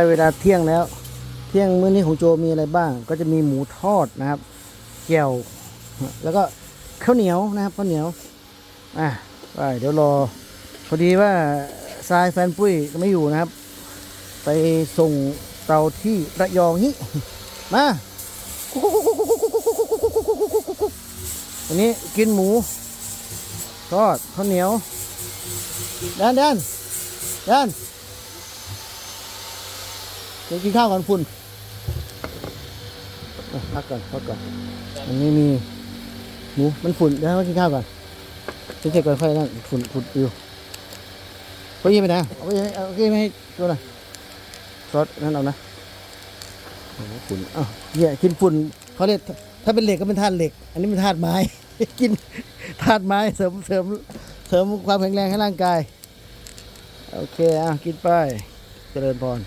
ได้เวลาเที่ยงแล้ว เที่ยงมื้อนี้ของโจมีอะไรบ้าง ก็จะมีหมูทอดนะครับแก้วแล้วก็ข้าวเหนียวนะครับข้าวเหนียวอะไปเดี๋ยวรอพอดีว่าทรายแฟนปุ้ยก็ไม่อยู่นะครับ ไปส่งเตาที่ระยองนี้มาวันนี้กินหมูทอดข้าวเหนียวแดนแดนแดน ดี๋ยวกินข้าวก่อนฝุ่นพักก่อนพักก่อนมันไม่มีหมูมันฝุ่นเดี๋ยวให้กินข้าวก่อนเช็คๆก่อนค่อยนั่นฝุ่นฝุ่นอยู่เก็ยี่ไปไหนเอาไปเอาเก็ยี่ไม่ให้ตัวน่ะซอสนั่นเอานะฝุ่นอ้าวเนี่ยกินฝุ่นเขาเรียกถ้าเป็นเหล็กก็เป็นธาตุเหล็ก อันนี้เป็นธาตุไม้ กินธาตุไม้เสริมเสริมเสริมความแข็งแรงให้ร่างกาย โอเคอะกินไป เจริญพร